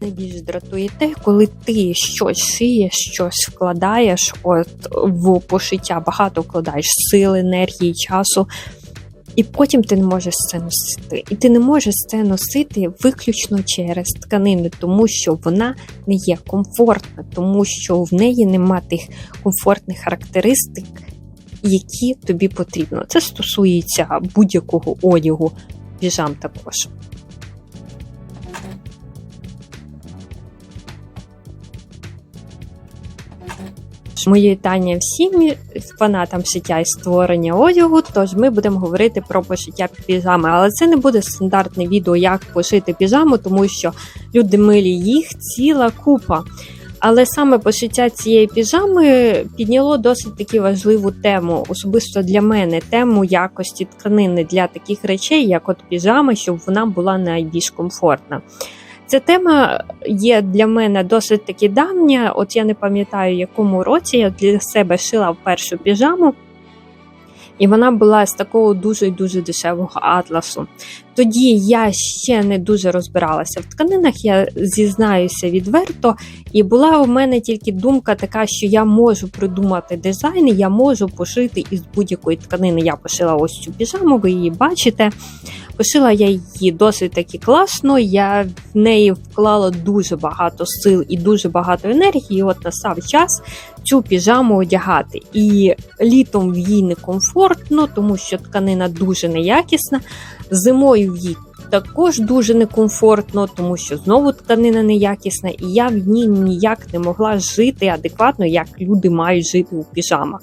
Найбільш дратує те, коли ти щось шиєш, щось вкладаєш от в пошиття, багато вкладаєш сили, енергії, часу, і потім ти не можеш це носити. І ти не можеш це носити виключно через тканини, тому що вона не є комфортна, тому що в неї нема тих комфортних характеристик, які тобі потрібно. Це стосується будь-якого одягу, піжам також. Моє вітання всім фанатам шиття і створення одягу. Тож ми будемо говорити про пошиття піжами, але це не буде стандартне відео, як пошити піжаму, тому що люди милі їх ціла купа. Але саме пошиття цієї піжами підняло досить таки важливу тему, особисто для мене, тему якості тканини для таких речей, як от піжама, щоб вона була найбільш комфортна. Ця тема є для мене досить таки давня. От я не пам'ятаю, якому році я для себе шила першу піжаму. І вона була з такого дуже дуже дешевого атласу. Тоді я ще не дуже розбиралася в тканинах, я зізнаюся відверто, і була у мене тільки думка така, що я можу придумати дизайн, я можу пошити із будь-якої тканини. Я пошила ось цю піжаму, ви її бачите. Пошила я її досить таки класно. Я в неї вклала дуже багато сил і дуже багато енергії. От настав час цю піжаму одягати. І літом в їй некомфортно, тому що тканина дуже неякісна. Зимою в їй також дуже некомфортно, тому що знову тканина неякісна, і я в ній ніяк не могла жити адекватно, як люди мають жити у піжамах.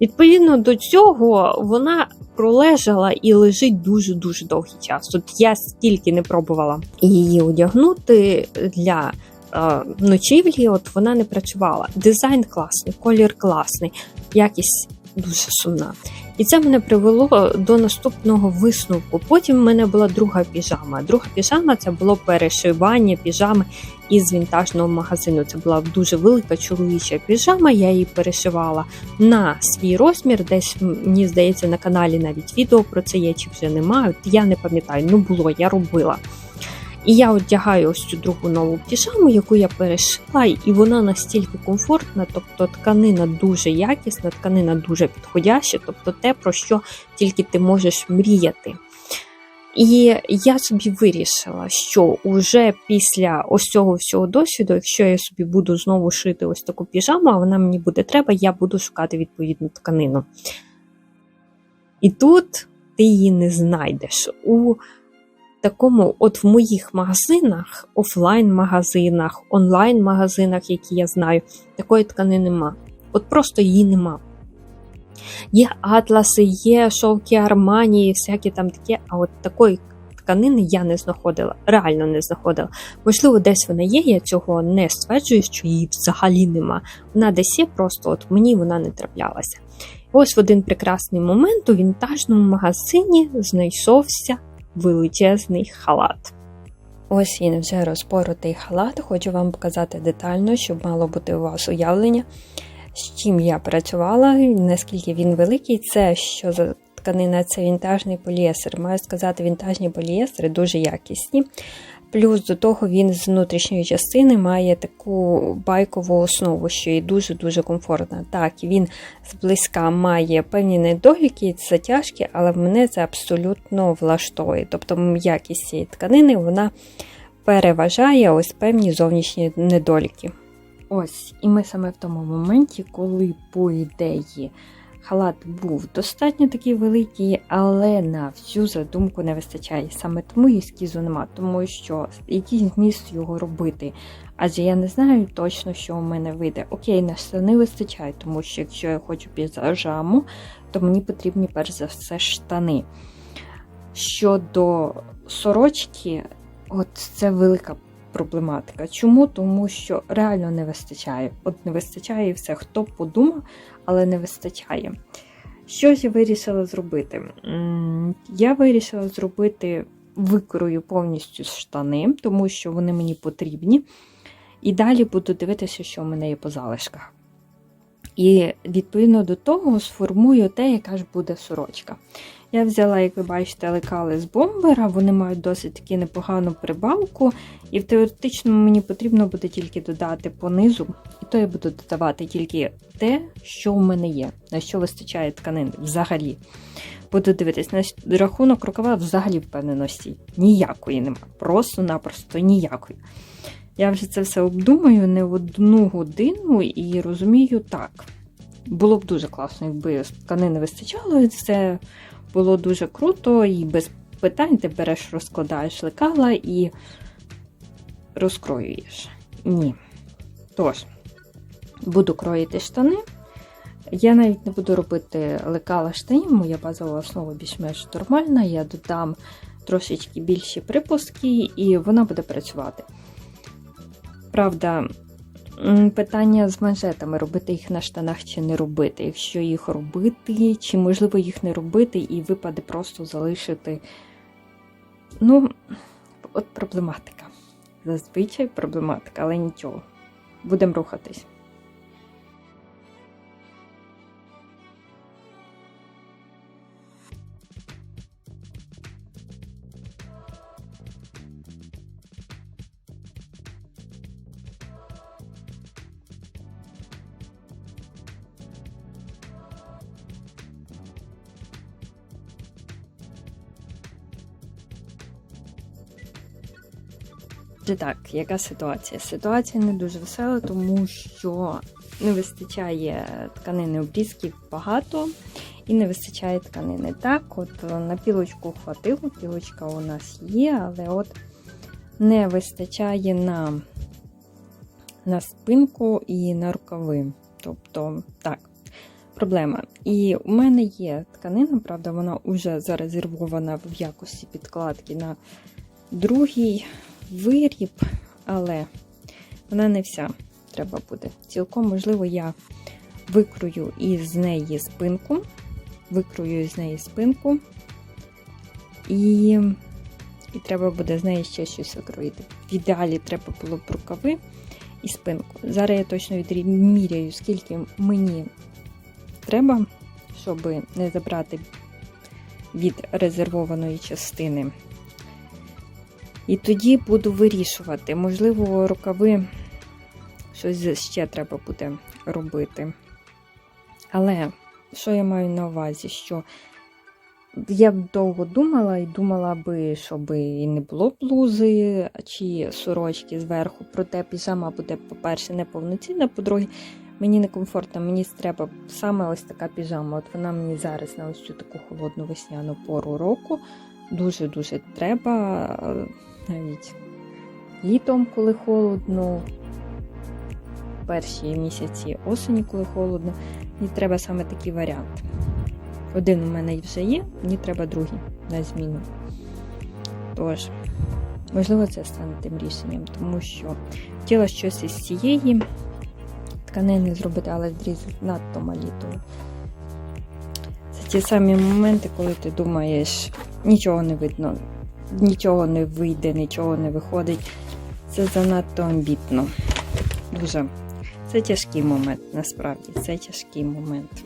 Відповідно до цього, вона пролежала і лежить дуже-дуже довгий час. От я стільки не пробувала її одягнути для е, ночівлі, от вона не працювала. Дизайн класний, колір класний, якість дуже сумна. І це мене привело до наступного висновку. Потім в мене була друга піжама. Друга піжама це було перешивання піжами із вінтажного магазину. Це була дуже велика чоловіча піжама. Я її перешивала на свій розмір. Десь мені здається на каналі навіть відео про це є чи вже немає. Я не пам'ятаю, ну було, я робила. І я одягаю ось цю другу нову піжаму, яку я перешила, і вона настільки комфортна, тобто тканина дуже якісна, тканина дуже підходяща, тобто те, про що тільки ти можеш мріяти. І я собі вирішила, що уже після ось цього всього досвіду, якщо я собі буду знову шити ось таку піжаму, а вона мені буде треба, я буду шукати відповідну тканину. І тут ти її не знайдеш. У такому, от в моїх магазинах, офлайн-магазинах, онлайн-магазинах, які я знаю, такої ткани нема. От просто її нема. Є атласи, є шовки Арманії, всякі там таке, а от такої тканини я не знаходила, реально не знаходила. Можливо, десь вона є, я цього не стверджую, що її взагалі нема. Вона десь є, просто от мені вона не траплялася. Ось в один прекрасний момент у вінтажному магазині знайшовся величезний халат. Ось він вже розпоротий халат, хочу вам показати детально, щоб мало бути у вас уявлення, з чим я працювала, наскільки він великий, це що за тканина, це вінтажний поліестер. Маю сказати, вінтажні поліестери дуже якісні. Плюс до того він з внутрішньої частини має таку байкову основу, що і дуже-дуже комфортна. Так, він зблизька має певні недоліки, затяжки, але мене це абсолютно влаштовує. Тобто якість цієї тканини вона переважає ось певні зовнішні недоліки. Ось, і ми саме в тому моменті, коли, по ідеї, Халат був достатньо такий великий, але на всю задумку не вистачає. Саме тому ескізу нема, тому що який зміст його робити. Адже я не знаю точно, що у мене вийде. Окей, на штани вистачає, тому що якщо я хочу піжаму, то мені потрібні перш за все штани. Щодо сорочки, от це велика проблематика. Чому? Тому що реально не вистачає. От не вистачає і все. Хто подумав, але не вистачає. Що ж я вирішила зробити? Я вирішила зробити викрою повністю штани, тому що вони мені потрібні. І далі буду дивитися, що в мене є по залишках. І відповідно до того сформую те, яка ж буде сорочка. Я взяла, як ви бачите, лекали з бомбера, вони мають досить таки непогану прибавку, і в теоретичному мені потрібно буде тільки додати по низу, і то я буду додавати тільки те, що в мене є, на що вистачає тканини взагалі. Буду дивитись на рахунок рукава взагалі впевненості. Ніякої нема. Просто-напросто ніякої. Я вже це все обдумаю не в одну годину і розумію так. Було б дуже класно, якби тканини вистачало, і це було дуже круто, і без питань ти береш, розкладаєш лекала і розкроюєш. Ні. Тож, буду кроїти штани. Я навіть не буду робити лекала штанів, моя базова основа більш-менш нормальна. Я додам трошечки більші припуски, і вона буде працювати. Правда, питання з манжетами: робити їх на штанах чи не робити. Якщо їх робити, чи можливо їх не робити, і випаде просто залишити. Ну, от проблематика. Зазвичай проблематика, але нічого. Будемо рухатись. Отже, так, яка ситуація? Ситуація не дуже весела, тому що не вистачає тканини обрізків багато і не вистачає тканини. Так, от на пілочку хватило, пілочка у нас є, але от не вистачає на, на спинку і на рукави. Тобто, так, проблема. І у мене є тканина, правда, вона вже зарезервована в якості підкладки на другий виріб, але вона не вся треба буде. Цілком, можливо, я викрою із неї спинку, викрою з неї спинку, і і треба буде з неї ще щось викроїти. В ідеалі треба було б рукави і спинку. Зараз я точно відміряю, скільки мені треба, щоб не забрати від резервованої частини і тоді буду вирішувати. Можливо, рукави щось ще треба буде робити. Але що я маю на увазі? Що я б довго думала і думала би, щоб і не було блузи чи сорочки зверху, проте піжама буде, по-перше, неповноцінна, по-друге, мені некомфортно, мені треба саме ось така піжама. От вона мені зараз на ось цю таку холодну весняну пору року дуже-дуже треба навіть літом, коли холодно, перші місяці осені, коли холодно, мені треба саме такий варіант. Один у мене вже є, мені треба другий на зміну. Тож, можливо, це стане тим рішенням, тому що хотіла щось із цієї тканини зробити, але зрізати надто маліто. Це ті самі моменти, коли ти думаєш, нічого не видно нічого не вийде, нічого не виходить. Це занадто амбітно. Дуже. Це тяжкий момент, насправді, це тяжкий момент.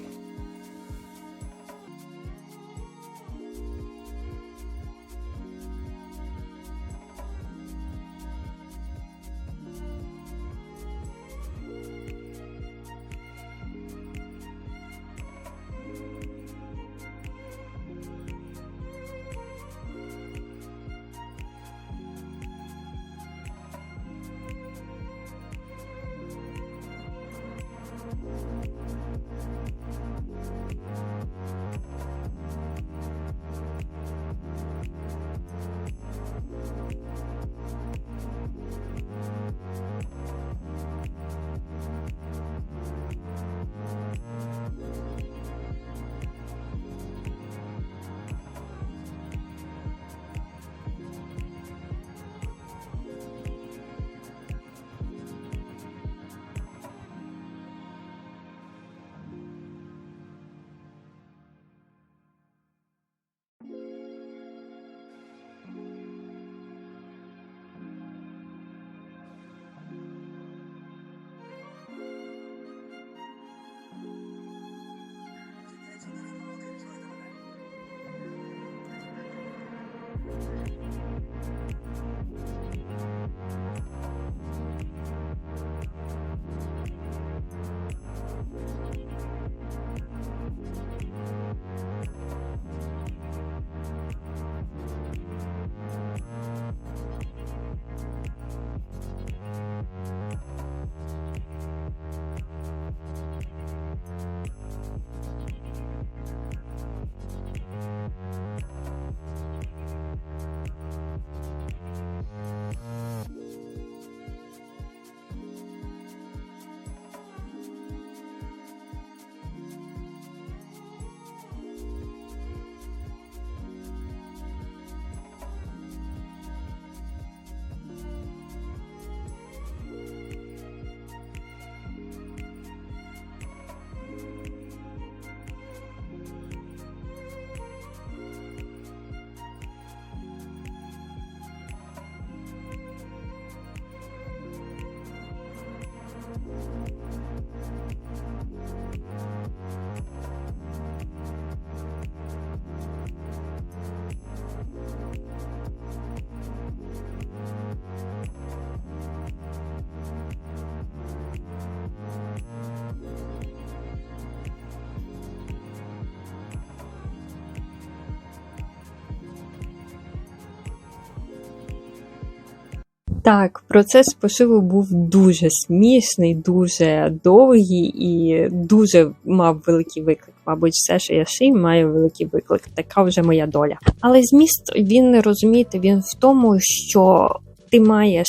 Так, процес пошиву був дуже смішний, дуже довгий і дуже мав великий виклик. Мабуть, все, що я шию, має великий виклик. Така вже моя доля. Але зміст він розумієте, він в тому, що ти маєш.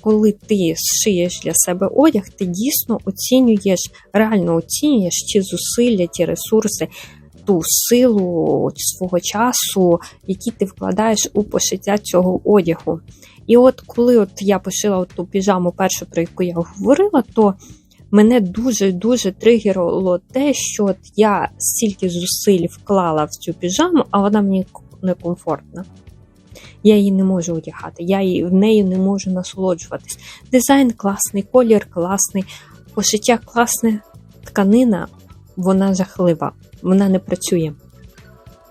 Коли ти шиєш для себе одяг, ти дійсно оцінюєш, реально оцінюєш ті зусилля, ті ресурси, ту силу свого часу, які ти вкладаєш у пошиття цього одягу. І от коли от я пошила ту піжаму, першу, про яку я говорила, то мене дуже-дуже тригерило те, що от я стільки зусиль вклала в цю піжаму, а вона мені некомфортна. Я її не можу одягати, я її, в неї не можу насолоджуватись. Дизайн класний, колір класний, пошиття класне, тканина, вона жахлива, вона не працює.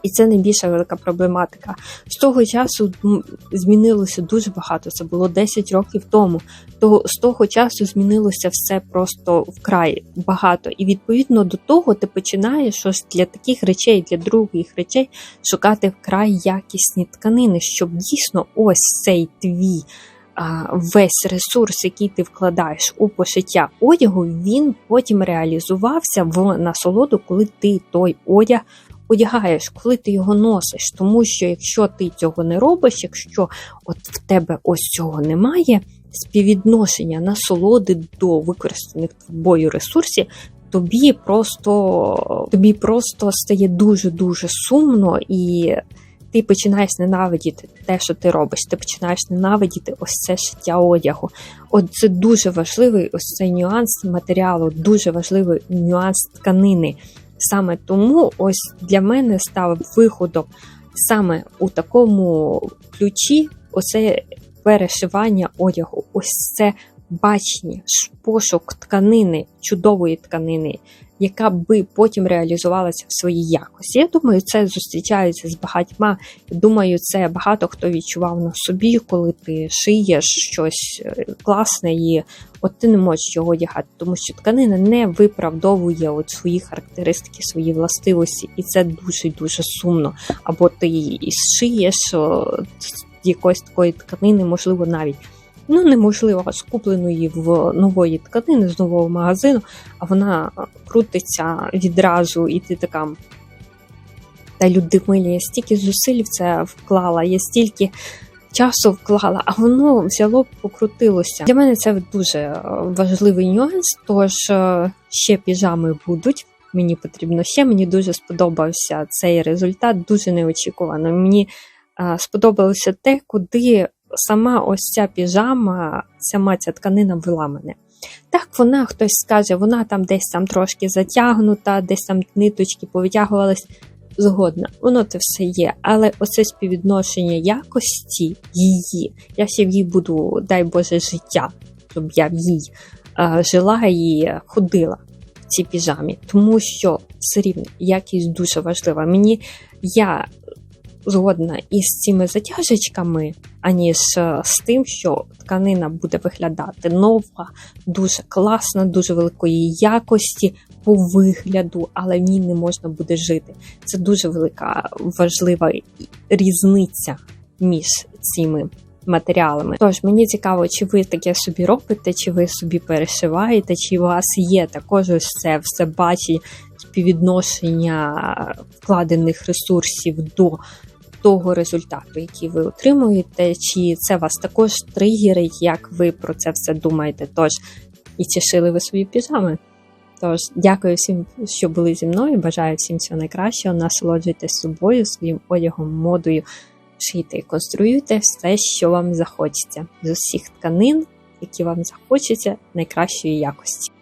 І це найбільша велика проблематика. З того часу змінилося дуже багато. Це було 10 років тому. То з того часу змінилося все просто вкрай багато. І відповідно до того ти починаєш ось для таких речей, для других речей шукати вкрай якісні тканини, щоб дійсно ось цей твій. Весь ресурс, який ти вкладаєш у пошиття одягу, він потім реалізувався в насолоду, коли ти той одяг одягаєш, коли ти його носиш. Тому що якщо ти цього не робиш, якщо от в тебе ось цього немає, співвідношення насолоди до використаних тобою ресурсів, тобі просто тобі просто стає дуже-дуже сумно і. Ти починаєш ненавидіти те, що ти робиш. Ти починаєш ненавидіти ось це шиття одягу. От це дуже важливий ось цей нюанс матеріалу, дуже важливий нюанс тканини. Саме тому ось для мене став виходом саме у такому ключі оце перешивання одягу. Ось це бачення, пошук тканини, чудової тканини, яка би потім реалізувалася в своїй якості. Я думаю, це зустрічається з багатьма. Думаю, це багато хто відчував на собі, коли ти шиєш щось е, класне і от ти не можеш його одягати, тому що тканина не виправдовує от свої характеристики, свої властивості, і це дуже дуже сумно. Або ти і шиєш якоїсь такої тканини, можливо, навіть ну неможливо скупленої в нової тканини з нового магазину, а вона крутиться відразу, і ти така. Та люди милі, я стільки зусиль в це вклала, я стільки часу вклала, а воно взяло покрутилося. Для мене це дуже важливий нюанс, тож е, ще піжами будуть. Мені потрібно ще. Мені дуже сподобався цей результат, дуже неочікувано. Мені е, сподобалося те, куди сама ось ця піжама, сама ця тканина вела мене. Так, вона хтось скаже, вона там десь там трошки затягнута, десь там ниточки повитягувались. Згодна, воно це все є. Але оце співвідношення якості її, я ще в їй буду, дай Боже, життя, щоб я в їй е, жила і ходила в цій піжамі. Тому що все рівно якість дуже важлива. Мені я згодна із цими затяжечками, аніж з тим, що тканина буде виглядати нова, дуже класна, дуже великої якості по вигляду, але в ній не можна буде жити. Це дуже велика важлива різниця між цими. Матеріалами. Тож мені цікаво, чи ви таке собі робите, чи ви собі перешиваєте, чи у вас є також ось це все бачить співвідношення вкладених ресурсів до того результату, який ви отримуєте, чи це вас також тригерить, як ви про це все думаєте? Тож, і чи шили ви свої піжами? Тож, дякую всім, що були зі мною. Бажаю всім всього найкращого. Насолоджуйтесь собою, своїм одягом, модою, шийте і конструюйте все, що вам захочеться з усіх тканин, які вам захочеться найкращої якості.